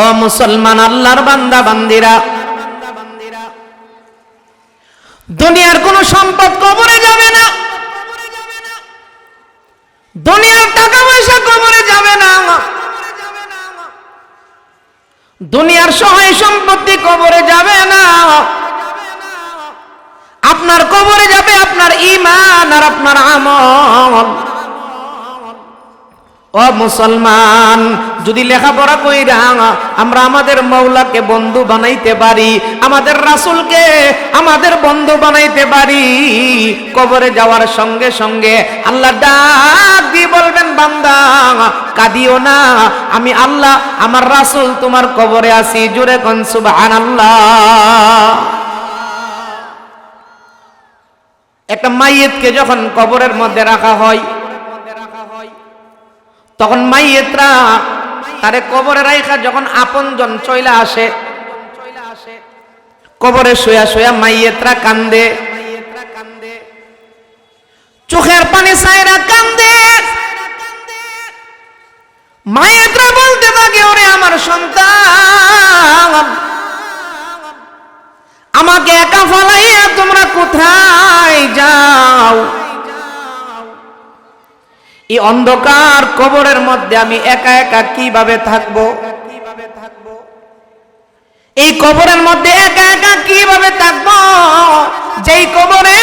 ও মুসলমান আল্লাহর বান্দা, বান্দিরা। দুনিয়ার কোনো সম্পদ কবরে যাবে না। দুনিয়ার টাকা পয়সা কবরে যাবে না। দুনিয়ার সহায় সম্পত্তি কবরে যাবে না। আপনার কবরে যাবে আপনার ইমান আর আপনার আমল। ও মুসলমান, যদি লেখাপড়া কইরা আমরা আমাদের মৌলাকে বন্ধু বানাইতে পারি, আমাদের রাসূলকে আমাদের বন্ধু বানাইতে পারি, কবরে যাওয়ার সঙ্গে সঙ্গে আল্লাহ ডাক দিয়ে বলবেন, বান্দা, কাঁদিও না, আমি আল্লাহ, আমার রাসুল তোমার কবরে আছি, জুরে কোন, সুবহানাল্লাহ। একটা মাইয়েতকে যখন কবরের মধ্যে রাখা হয় তখন মাইয়েতরা তারে কবরে রাইখা যখন আপনজন চইলা আসে, কবরে শুয়া শুয়া মাইয়েতরা কান্দে। চোখের পানি সাইরা কান্দে। মায়েতরা বলতে থাকে ওরে আমার সন্তান, আমাকে একা ফলাইয়া তোমরা কোথায় যাও? এই অন্ধকার কবরের মধ্যে আমি একা একা কীভাবে থাকব? এই কবরের মধ্যে একা একা কীভাবে থাকব? যেই কবরে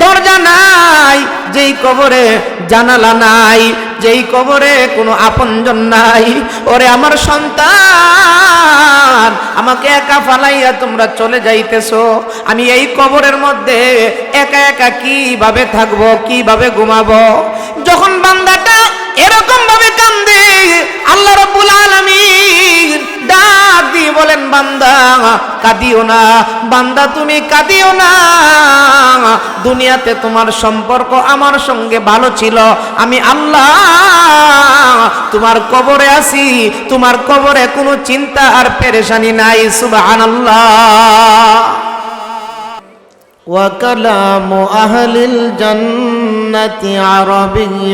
দরজা নাই, যেই কবরে জানালা নাই, যেই কবরে কোনো আপনজন নাই, ওরে আমার সন্তান, আমাকে একা ফালাইয়া তোমরা চলে যাইতেছো। আমি এই কবরের মধ্যে একা একা কীভাবে থাকব, কীভাবে ঘুমাবো? যখন বান্দাটা এরকম ভাবে কান্দে, আল্লাহ রাব্বুল আলামিন ডাক দিয়ে বলেন বান্দা কাঁদিও না বান্দা তুমি কাঁদিও না দুনিয়াতে তোমার সম্পর্ক আমার সঙ্গে ভালো ছিল আমি আল্লাহ তোমার কবরে আছি তোমার কবরে কোনো চিন্তা আর পেরেশানি নাই সুবহানাল্লাহ وكلام أهل الجنة عربي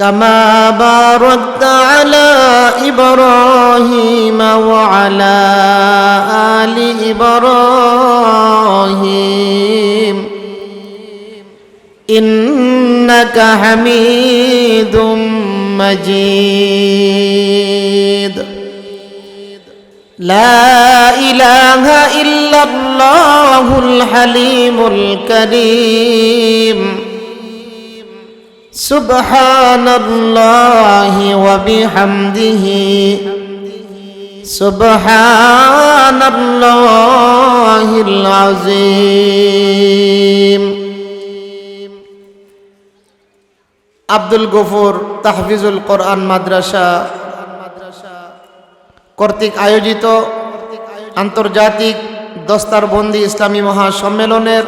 كما باركت على إبراهيم وعلى آل إبراهيم. إنك حميد مجيد. لا إله إلا الله الحليم الكريم. سبحان الله وبحمده سبحان الله العظيم আব্দুল গফুর তাহফিজুল কোরআন মাদ্রাসা কর্তৃক আয়োজিত আন্তর্জাতিক দস্তারবন্দি ইসলামী মহাসম্মেলনের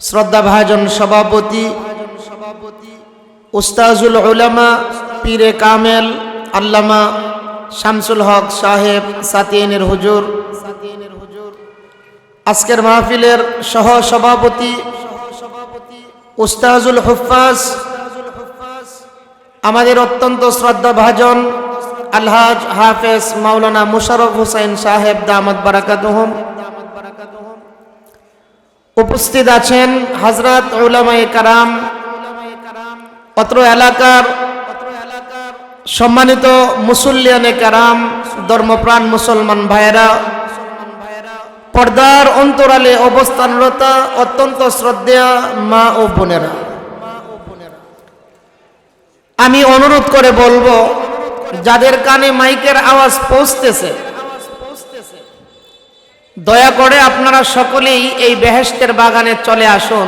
শ্রদ্ধাভাজন সভাপতি উস্তাজুল উলামা পীরে কামেল আল্লামা শামসুল হক সাহেব সাতিয়েনের হুজুর। আজকের মাহফিলের সহ সভাপতি উস্তাজুল হুফাজ আমাদের অত্যন্ত শ্রদ্ধাভাজন আলহাজ হাফেজ মাওলানা মুশারফ হুসাইন সাহেব দামদ বারাকাতুহম। উপস্থিত আছেন হজরত উলামায়ে কারাম অত্র এলাকার সম্মানিত মুসল্লিয়ানে কারাম, ধর্মপ্রাণ মুসলমান ভাইয়েরা, পর্দার অন্তরালে অবস্থানরত অত্যন্ত শ্রদ্ধা মা ও বোনেরা। আমি অনুরোধ করে বলব, যাদের কানে মাইকের আওয়াজ পৌঁছতেছে, দয়া করে আপনারা সকলেই এই বেহেস্তের বাগানে চলে আসুন।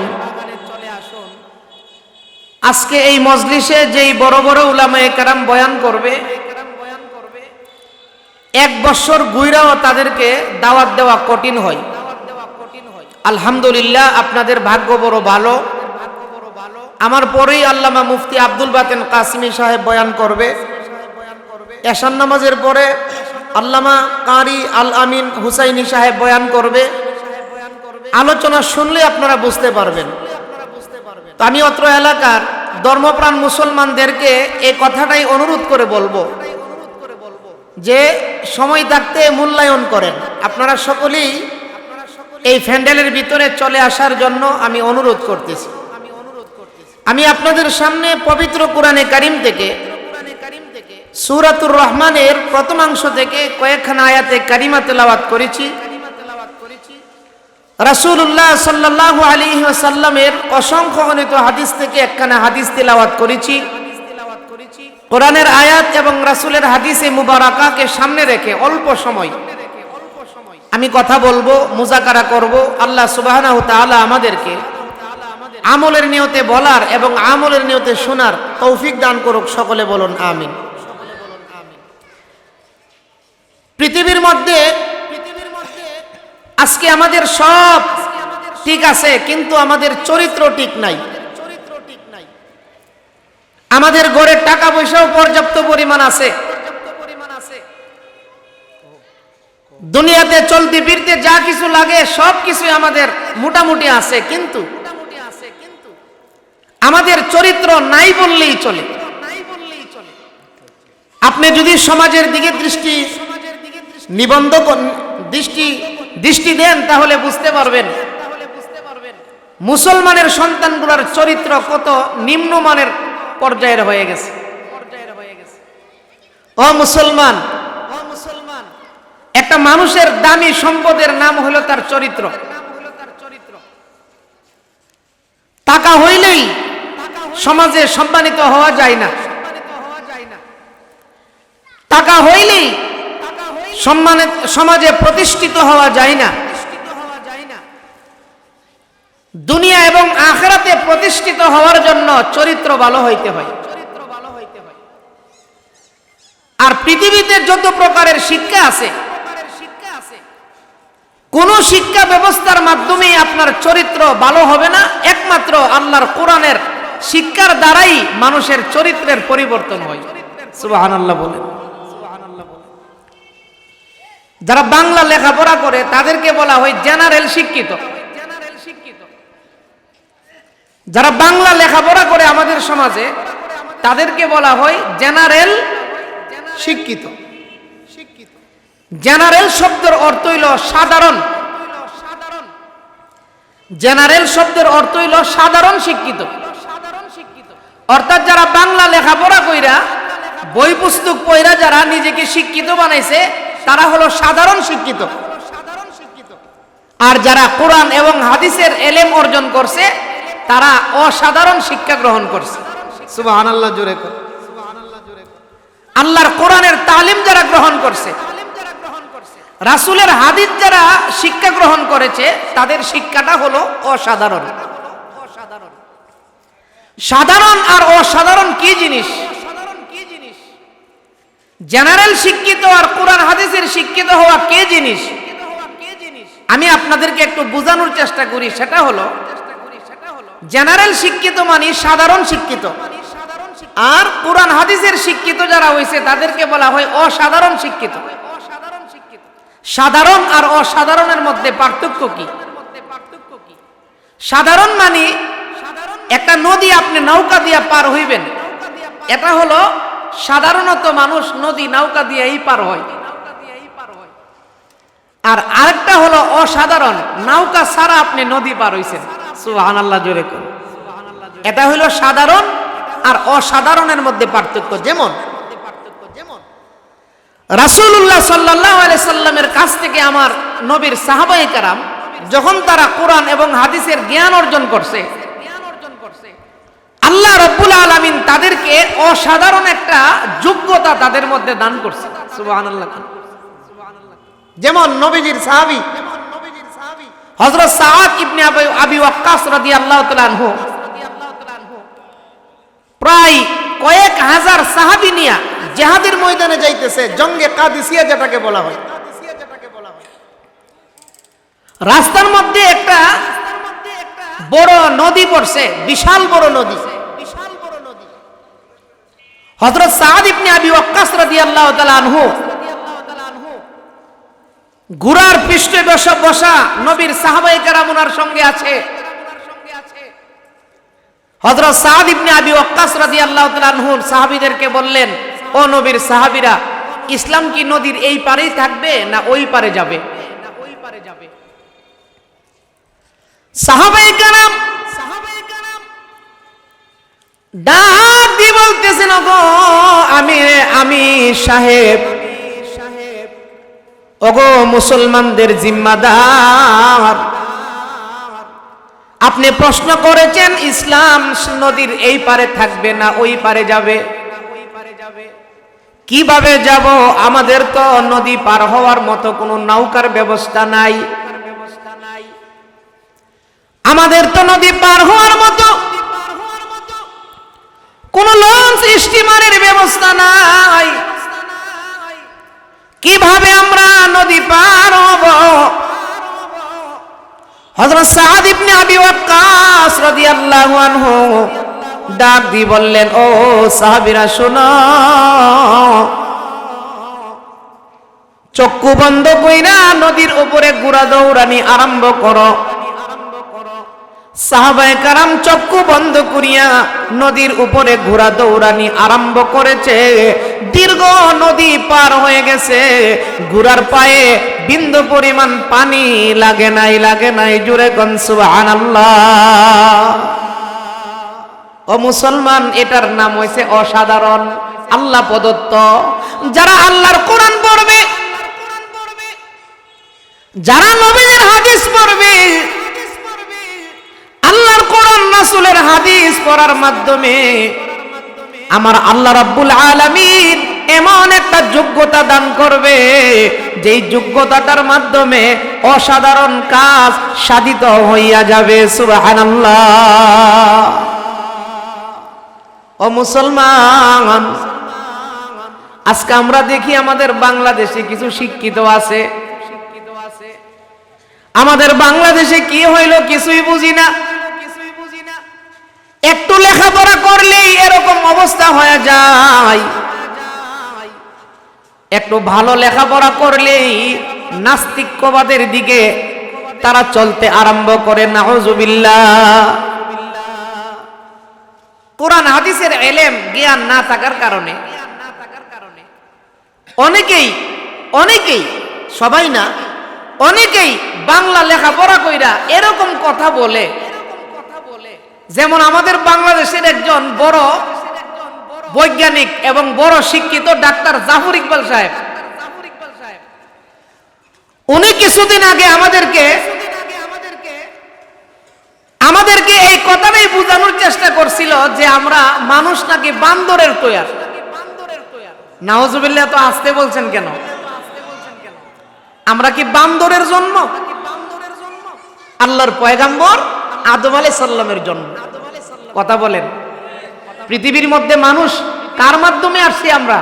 আজকে এই মজলিসে যেই বড় বড় উলামায়ে কারাম বয়ান করবে, এক বছর গুইরাও তাদেরকে দাওয়াত দেওয়া কঠিন হয়। আলহামদুলিল্লাহ, আপনাদের ভাগ্য বড় ভালো। আমার পরেই আল্লামা মুফতি আব্দুল বাতেন কাসিমি সাহেব বয়ান করবে। এশান নামাজের পরে আল্লামা কারি আল আমিন হুসাইনি সাহেব বয়ান করবে। আলোচনা শুনলে আপনারা বুঝতে পারবেন। তো আমি অত্র এলাকার ধর্মপ্রাণ মুসলমানদেরকে এই কথাটাই অনুরোধ করে বলব যে সময় থাকতে মূল্যায়ন করেন। আপনারা সকলেই এই ফ্যান্ডেলের ভিতরে চলে আসার জন্য আমি অনুরোধ করতেছি। আমি আপনাদের সামনে পবিত্র কোরআনে কারিম থেকে, সুরাতুর রহমানের প্রথমাংশ থেকে কয়েকখানা আয়াতে কারিমা তেলাওয়াত করেছি। রাসূলুল্লাহ সাল্লাল্লাহু আলাইহি ওয়াসাল্লামের অসংখ্য গণিত হাদিস থেকে একখানা হাদিস তেলাওয়াত করেছি। কোরআনের আয়াত এবং রাসূলের হাদিসে মুবারাকাকে সামনে রেখে অল্প সময় আমি কথা বলব, মুজাকারা করব। আল্লাহ তাআলা আমাদেরকে আমলের নিয়তে বলার এবং আমলের নিয়তে শোনার তৌফিক দান করুক, সকলে বলুন আমিন। পৃথিবীর মধ্যে আজকে আমাদের সব ঠিক আছে, কিন্তু আমাদের চরিত্র ঠিক নাই। আমাদের গড়ের টাকা পয়সাও পর্যাপ্ত পরিমাণ আছে। দুনিয়াতে চলতে ফিরতে যা কিছু লাগে, সব কিছুই আমাদের মোটামুটি আছে, কিন্তু আমাদের চরিত্র নাই বললেই চলে। আপনি যদি সমাজের দিকে দৃষ্টি নিবন্ধ দৃষ্টি দৃষ্টি দেন তাহলে বুঝতে পারবেন। মুসলমানের সন্তানগুলোর চরিত্র কত নিম্নমানের পর্যায়ের হয়ে গেছে। ও মুসলমান, একটা মানুষের দামি সম্পদের নাম হলো তার চরিত্র। টাকা হইলেই সমাজে সম্মানিত হওয়া যায় না। টাকা হইলেই সম্মানিত সমাজে প্রতিষ্ঠিত হওয়া যায় না। দুনিয়া এবং আখেরাতে প্রতিষ্ঠিত হওয়ার জন্য চরিত্র ভালো হইতে হয়। আর পৃথিবীতে যত প্রকারের শিক্ষা আছে, কোন শিক্ষা ব্যবস্থার মাধ্যমেই আপনার চরিত্র ভালো হবে না। একমাত্র আল্লাহর কোরআনের শিক্ষার দ্বারাই মানুষের চরিত্রের পরিবর্তন হয়। সুবহানাল্লাহ বলেন। যারা বাংলা লেখাপড়া করে, তাদেরকে বলা হয় জেনারেল শিক্ষিত। যারা বাংলা লেখাপড়া করে আমাদের সমাজে, তাদেরকে বলা হয় জেনারেল শিক্ষিত। জেনারেল শব্দের অর্থ হইল সাধারণ। জেনারেল শব্দের অর্থ হইল সাধারণ শিক্ষিত। অর্থাৎ যারা বাংলা লেখাপড়া কইরা, বই পুস্তক পইরা যারা নিজেকে শিক্ষিত বানাইছে তারা হলো সাধারণ শিক্ষিত। আর যারা কোরআন এবং হাদিসের এলেম অর্জন করছে তারা অসাধারণ শিক্ষা গ্রহণ করছে। সুবহানাল্লাহ জোরে আল্লাহর কোরআনের তালিম যারা গ্রহণ করছে রাসূলের হাদিস যারা শিক্ষা গ্রহণ করেছে তাদের শিক্ষাটা হলো অসাধারণ। সাধারণ আর অসাধারণ কি জিনিস? জেনারেল শিক্ষিত আর কোরআন হাদিসের শিক্ষিত হওয়া কে জিনিস? আমি আপনাদেরকে একটু বোঝানোর চেষ্টা করি, সেটা হলো, জেনারেল শিক্ষিত মানে সাধারণ শিক্ষিত। আর কোরআন হাদিসের শিক্ষিত যারা হয়েছে তাদেরকে বলা হয় অসাধারণ শিক্ষিত। সাধারণ আর অসাধারণের মধ্যে পার্থক্য কি? সাধারণ মানে একটা নদী আপনি নৌকা দিয়ে পার হইবেন। এটা হলো সাধারণত মানুষ নদী, নৌকা দিয়েই পার হয়। আর আরেকটা হলো অসাধারণ, নৌকা ছাড়া আপনি নদী পার হইছেন। সুবহানাল্লাহ, জোরে কোন। এটা হলো সাধারণ আর অসাধারণের মধ্যে পার্থক্য। যেমন আলাইহি সাল্লামের কাছ থেকে আমার নবীর সাহাবাই কারাম, যখন তারা কোরআন এবং হাদিসের জ্ঞান অর্জন করছে আল্লাহ রব্বুল আলমিন তাদেরকে অসাধারণ একটা যোগ্যতা তাদের মধ্যে দান করছে। যেমন নবীজির সাহাবী। সাআদ ইবনে আবি ওয়াক্কাস তাআলা আনহু প্রায় কয়েক হাজার সাহাবী নিয়া জিহাদের ময়দানে যাইতেছে জঙ্গে কাদিসিয়া যেটাকে বলা হয়। রাস্তার মধ্যে একটা বড় নদী পড়ছে বিশাল বড় নদী। হযরত সাআদ ইবনে আবি ওয়াক্কাস রাদিয়াল্লাহু তাআলা আনহু ঘোড়ার পৃষ্ঠে বসা নবীর সাহাবাই কারাম ওনার সঙ্গে আছে। হযরত সাআদ ইবনে আবি ওয়াক্কাস রাদিয়াল্লাহু তাআলা আনহু সাহাবীদেরকে বললেন, ও নবীর সাহাবীরা, ইসলাম কি নদীর এই পারেই থাকবে না ওই পারে যাবে? না ওই পারে যাবে সাহাবাই কারাম সাহাবাই কারাম ডাক বলতেছেন গো আমি আমি সাহেব। ওগো, মুসলমানদের জিম্মাদার। আপনি প্রশ্ন করেছেন, ইসলাম নদীর এই পারে থাকবে না, ওই পারে যাবে। কীভাবে যাব? আমাদের তো নদী পার হওয়ার মতো কোনো নৌকার ব্যবস্থা নাই। আমাদের তো নদী পার হওয়ার মতো কোন লঞ্চ স্টিমারের ব্যবস্থা নাই। কীভাবে আমরা নদী পার হব? হযরত সাআদ ইবনে আবি ওয়াক্কাস রাদিয়াল্লাহু আনহু ডাক দি বললেন, ও সাহাবীরা, শোনো। চক্ষু বন্ধ কইরা নদীর উপরে ঘোড়া দৌড়ানি আরম্ভ করো। সাহাবায়ে কারাম চক্ষু বন্ধ করিয়া নদীর উপরে ঘোরা দৌড়ানি আরম্ভ করেছে। দীর্ঘ নদী পার হয়ে গেছে। ঘোড়ার পায়ে বিন্দু পরিমাণ পানি লাগে নাই লাগে নাই। জুড়ে কন, সুবহানাল্লাহ। ও মুসলমান, এটার নাম হয়েছে অসাধারণ, আল্লাহ প্রদত্ত। যারা আল্লাহর কোরআন পড়বে, যারা নবীদের হাদিস পড়বে আল্লাহর কোরআন, রাসূলের হাদিস পড়ার মাধ্যমে আমার আল্লাহ রাব্বুল আলামিন এমন একটা যোগ্যতা দান করবে, যেই যোগ্যতাটার মাধ্যমে অসাধারণ কাজ সাধিত হইয়া যাবে। সুবহানাল্লাহ। ও মুসলমান, আজকে আমরা দেখি আমাদের বাংলাদেশে কিছু শিক্ষিত আছে। আমাদের বাংলাদেশে কি হইল কিছুই বুঝি না। একটু লেখাপড়া করলেই এরকম অবস্থা হয়ে যায়। একটু ভালো লেখাপড়া করলেই নাস্তিক্যবাদের দিকে তারা চলতে আরম্ভ করে নাহজুবিল্লাহ কোরআন হাদিসের এলেম জ্ঞান না থাকার কারণে। অনেকেই অনেকেই, সবাই না, অনেকেই বাংলা লেখাপড়া কইরা এরকম কথা বলে। যেমন আমাদের বাংলাদেশের একজন বড় বৈজ্ঞানিক এবং বড় শিক্ষিত ডাক্তার জাফর ইকবাল সাহেব। উনি কিছুদিন আগে আমাদেরকে আমাদেরকে এই কথাটাই বোঝানোর চেষ্টা করছিল যে আমরা মানুষ নাকি বান্দরের তৈয়ার। নাওজুবিল্লাহ তো আসতে বলছেন কেন? আমরা কি বান্দরের জন্ম? আল্লাহর পয়গাম্বর? আদম আলাই সাল্লামের জন্ম। কথা বলেন। পৃথিবীর মধ্যে মানুষ কার মাধ্যমে আসছি আমরা?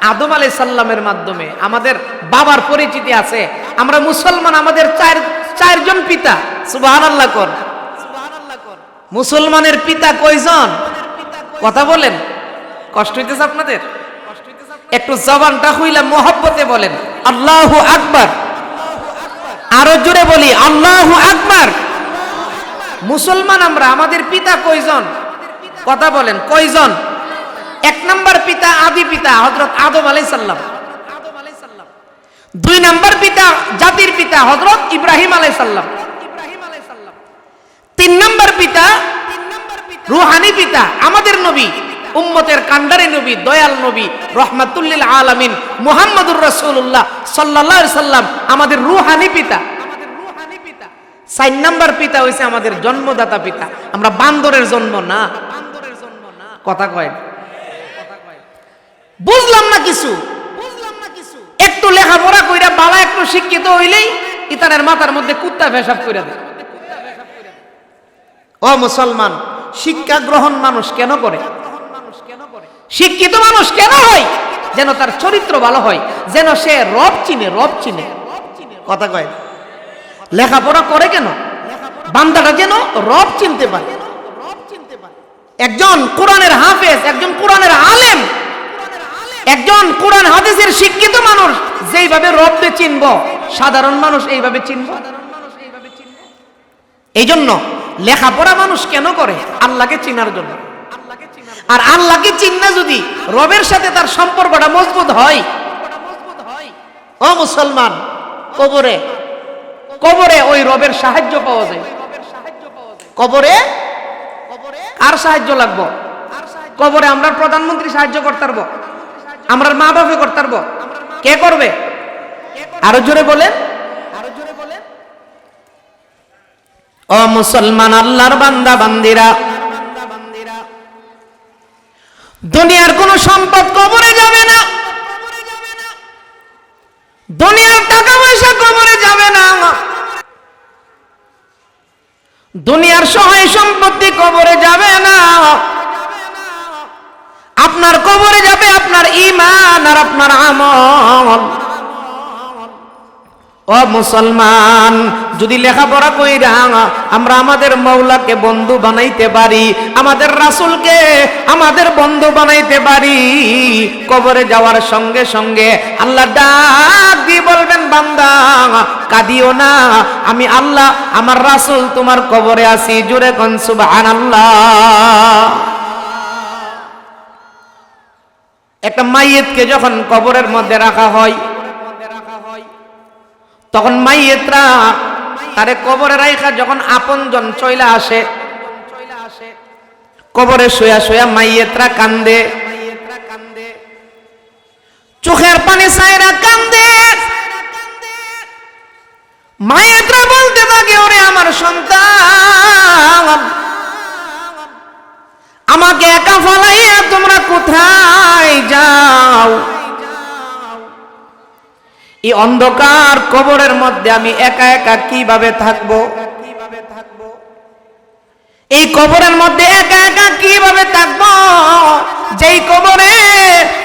আদম আলাই সাল্লামের মাধ্যমে। আমাদের বাবার পরিচিতি আছে। আমরা মুসলমান, আমাদের চার, চারজন পিতা। সুবাহ আল্লাহ কর। মুসলমানের পিতা কয়জন? কথা বলেন। কষ্ট হইতেছে আপনাদের? একটু জবানটা হইলা মোহব্বতে বলেন। আল্লাহ আকবার। আরও জোরে বলি, আল্লাহ আকবার। মুসলমান আমরা, আমাদের পিতা কয়জন? কথা বলেন, কয়জন? এক নাম্বার পিতা, আদি পিতা হজরত আদম আলাই সাল্লাম দুই নম্বর পিতা, জাতির পিতা হজরত ইব্রাহিম আলাই সাল্লাম তিন নম্বর পিতা, রুহানি পিতা, আমাদের নবী, উম্মতের কান্ডারি নবী, দয়াল নবী, রহমাতুল্লিল আলামিন, মুহাম্মদুর রাসূলুল্লাহ সাল্লাল্লাহু আলাইহি সাল্লাম, আমাদের রুহানি পিতা। চার নাম্বার পিতা হইছে আমাদের জন্মদাতা পিতা। আমরা বান্দরের জন্ম না। কথা কয় বুঝলাম না কিছু। একটু লেখাপড়া কইরা বালা একটু শিক্ষিত হইলেই ইতানের মাথার মধ্যে কুত্তা পেশাব কইরা দেয়। ও মুসলমান, শিক্ষা গ্রহণ মানুষ কেন করে? শিক্ষিত মানুষ কেন হয়? যেন তার চরিত্র ভালো হয়, যেন সে রব চিনে রব চিনে। কথা কয়। লেখাপড়া করে কেন? বান্দাটা যেন রব চিনতে পারে। একজন কোরআনের হাফেজ একজন কোরআনের আলেম একজন কোরআন হাদিসের শিক্ষিত মানুষ যেইভাবে রবকে চিনব সাধারণ মানুষ এইভাবে চিনব। এই জন্য লেখাপড়া মানুষ কেন করে? আল্লাহকে চিনার জন্য। আর আল্লাহকে চিন্না যদি রবের সাথে তার সম্পর্কটা মজবুত হয়। ও মুসলমান কবরে কবরে ওই রবের সাহায্য পাওয়া যায়। কবরে? কার সাহায্য লাগবো? কবরে আমরা প্রধানমন্ত্রী সাহায্য করতে পারব আমরা মা বাপে করতে পারব কে করবে? আরও জোরে বলেন। ও মুসলমান আল্লাহর বান্দা বান্দিরা। দুনিয়ার কোন সম্পদ কবরে যাবে না। দুনিয়ার দুনিয়ার সহায় সম্পত্তি কবরে যাবে না। আপনার কবরে যাবে আপনার ইমান আর আপনার আমল। ও মুসলমান, যদি লেখাপড়া কইরা আমরা আমাদের মৌলাকে বন্ধু বানাইতে পারি, আমাদের রাসূলকে আমাদের বন্ধু বানাইতে পারি, কবরে যাওয়ার সঙ্গে সঙ্গে আল্লাহ ডাক দিয়ে বলবেন, বান্দা, কাঁদিও না, আমি আল্লাহ, আমার রাসূল তোমার কবরে আছি, জোরে কোন, সুবহানাল্লাহ। একটা মাইয়েতকে যখন কবরের মধ্যে রাখা হয় তখন মাইয়েতরা তারে কবরে রাইখা যখন আপনজন চইলা আসে, কবরে শুয়া শুয়া মাইয়েতরা কান্দে। চোখের পানি সাইরা কান্দে। মায়েতরা বলতে থাকে ওরে আমার সন্তান, আমাকে একা ফালাইয়া তোমরা কোথায় যাও? এই অন্ধকার কবরের মধ্যে আমি একা একা কীভাবে থাকব? এই কবরের মধ্যে একা একা কীভাবে থাকব? যেই কবরে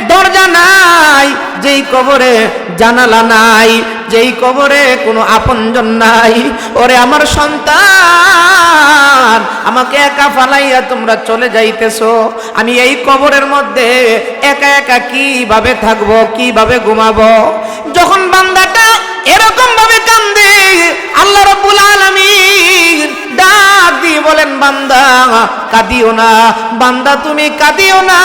দরজা নাই, যেই কবরে জানালা নাই যেই কবরে কোনো আপনজন নাই, ওরে আমার সন্তান, আমাকে একা ফালাইয়া তোমরা চলে যাইতেছো। আমি এই কবরের মধ্যে একা একা কীভাবে থাকব, কীভাবে ঘুমাবো? যখন বান্দাটা এরকম ভাবে কান্দে, আল্লাহ রব্বুল আলামিন ডাক দিয়ে বলেন, বান্দা, কাঁদিও না। বান্দা, তুমি কাঁদিও না।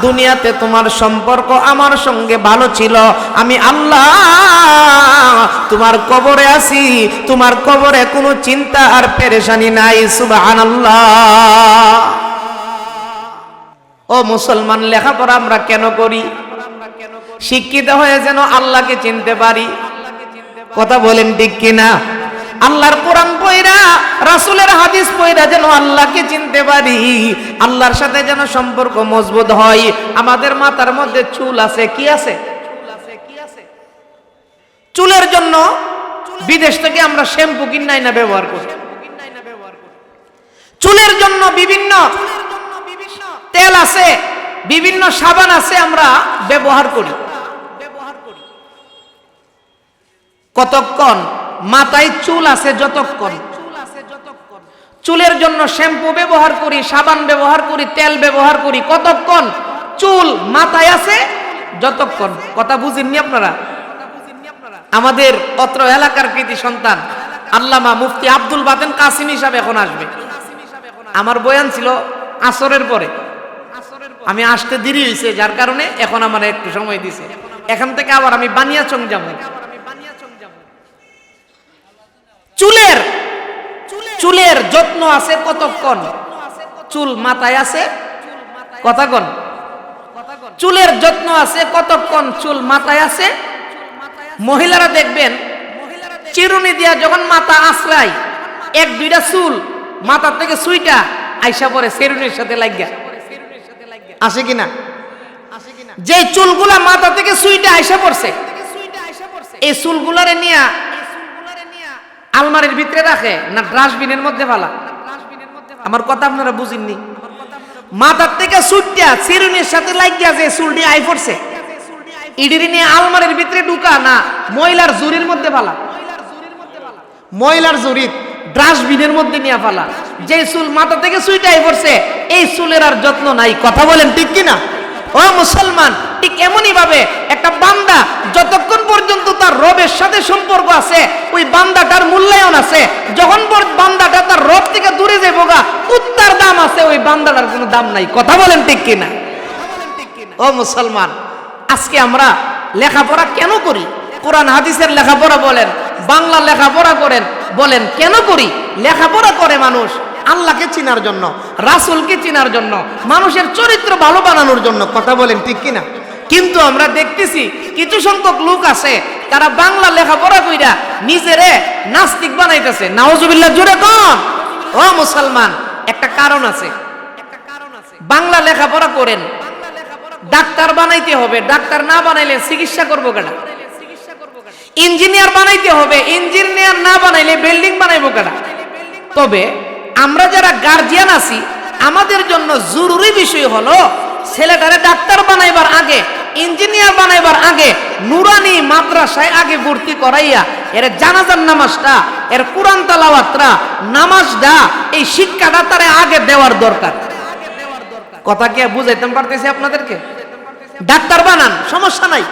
দুনিয়াতে তোমার সম্পর্ক আমার সঙ্গে ভালো ছিল। আমি আল্লাহ, তোমার কবরে আছি। তোমার কবরে কোনো চিন্তা আর পেরেশানি নাই, সুবহানাল্লাহ। ও মুসলমান, লেখাপড়া আমরা কেন করি? শিক্ষিত হয়ে যেন আল্লাহকে চিনতে পারি। কথা বলেন ঠিক কিনা? আল্লাহর কোরআন পয়রা রাসুলের হাদিস পয়রা যেন আল্লাহকে চিনতে পারি, আল্লাহর সাথে যেন সম্পর্ক মজবুত হয়। আমাদের মাথার মধ্যে চুল আছে, কি আছে? চুলের জন্য বিদেশ থেকে আমরা শ্যাম্পু কিনাই না ব্যবহার করি। চুলের জন্য বিভিন্ন তেল আছে, বিভিন্ন সাবান আছে আমরা ব্যবহার করি। কতক্ষণ মাথায় চুল আছে যতক্ষণ। চুলের জন্য শ্যাম্পু ব্যবহার করি সাবান ব্যবহার করি তেল ব্যবহার করি কতক্ষণ? চুল মাথায় আছে যতক্ষণ। কথা বুঝেননি আপনারা? আমাদের অত্র এলাকার কৃতি সন্তান আল্লামা মুফতি আব্দুল বাতেন কাসিম হিসাবে এখন আসবে। আমার বয়ান ছিল আসরের পরে। আমি আসতে দেরি হয়েছে যার কারণে এখন আমার একটু সময় দিছে। এখান থেকে আবার আমি বানিয়াচং যাব। চুলের চুলের। যত্ন আছে কতক্ষণ? চুল মাথায় আছে? কথা কন। চুলের যত্ন আছে কতক্ষণ? চুল মাথায় আছে? মহিলারা দেখবেন চিরুনি দিয়া যখন মাথা আশ্রায় এক দুইটা চুল মাথার থেকে সুইটা আইসা পরে সেরুনির সাথে লাগিয়া। আসে কিনা? যে চুলগুলা মাথা থেকে সুইটা আইসা পড়ছে। এই চুলগুলারে নিয়া আলমারির ভিতরে রাখে না ডাস্টবিনের মধ্যে ফালা? আমার কথা আপনারা বুঝেননি। মাথার থেকে সুটটা চিরুনির সাথে লাগিয়া যে চুলটি আই পড়ছে ইডিরি নিয়ে আলমারির ভিতরে ঢুকা না ময়লার জুরির মধ্যে ফালা? ময়লার জুরিত ডাস্টবিনের মধ্যে নিয়ে ফালা। যে চুল মাথা থেকে সুইটাই পড়ছে, এই চুলের আর যত্ন নাই। কথা বলেন ঠিক কিনা? ও মুসলমান, ঠিক এমনই ভাবে একটা বান্দা যতক্ষণ পর্যন্ত তার রবের সাথে সম্পর্ক আছে, ওই বান্দাটার মূল্যায়ন আছে, যখন বান্দাটা তার রব থেকে দূরে যে বোগা, কুত্তার দাম আছে, ওই বান্দাটার কোনো দাম নাই। কথা বলেন ঠিক কিনা? ও মুসলমান, আজকে আমরা লেখাপড়া কেন করি? কোরআন, হাদিসের লেখাপড়া বলেন বাংলা লেখাপড়া করেন, বলেন, কেন করি? লেখাপড়া করে মানুষ আল্লাহকে চিনার জন্য, রাসূলকে চিনার জন্য, মানুষের চরিত্র ভালো বানানোর জন্য কথা বলেন ঠিক কিনা? কিন্তু আমরা দেখতেছি কিছু সংখ্যক লোক আছে, তারা বাংলা লেখাপড়া কইরা নিজেরে নাস্তিক বানাইতেছে। নাওজুবিল্লাহ জুড়ে কন। ও মুসলমান, একটা কারণ আছে। বাংলা লেখাপড়া করেন, ডাক্তার বানাইতে হবে, ডাক্তার না বানাইলে চিকিৎসা করব কেনা ইঞ্জিনিয়ার বানাইতে হবে, ইঞ্জিনিয়ার না বানাইলে বিল্ডিং বানাইবো কেনা তবে আমরা যারা গার্জিয়ান আছি, আমাদের জন্য জরুরি বিষয় হলো ছেলেটারে ডাক্তার বানাইবার আগে ইঞ্জিনিয়ার বানাইবার আগে, নুরানি মাদ্রাসায় আগে ভর্তি করাইয়া, এর জানাজার নামাজটা, এর কোরআন তালাওয়াতটা নামাজটা এই শিক্ষাটা তারে আগে দেওয়ার দরকার। কথা কি বুঝাইতে পারতেছি আপনাদেরকে? ডাক্তার বানান, সমস্যা নাই।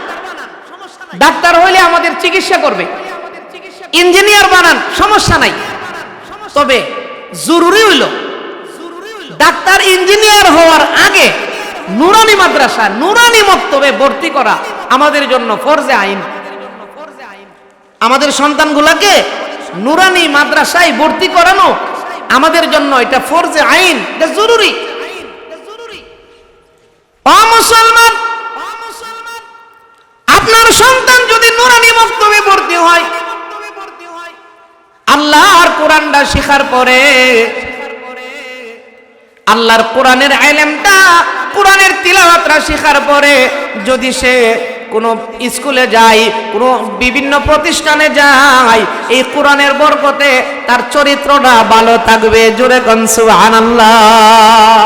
ডাক্তার হইলে আমাদের চিকিৎসা করবে। ইঞ্জিনিয়ার বানান, সমস্যা নাই। তবে জরুরি হইল। ডাক্তার, ইঞ্জিনিয়ার হওয়ার আগে নুরানি মাদ্রাসা, নুরানি মক্তবে ভর্তি করা আমাদের জন্য ফরজে আইন। আমাদের সন্তানগুলাকে নুরানি মাদ্রাসায় ভর্তি করানো আমাদের জন্য এটা ফরজে আইন। এটা জরুরি। মুসলমান, আপনার সন্তান যদি নুরানি মক্তবে ভর্তি হয় আল্লাহর কোরআনটা শেখার পরে, আল্লাহর কোরআনের আইলেমটা কোরআনের তিলাওয়াতটা শেখার পরে যদি সে কোনো স্কুলে যায়, কোনো বিভিন্ন প্রতিষ্ঠানে যায়, এই কোরআনের বরকতে তার চরিত্রটা ভালো থাকবে। জোরে কনসু আনাল্লাহ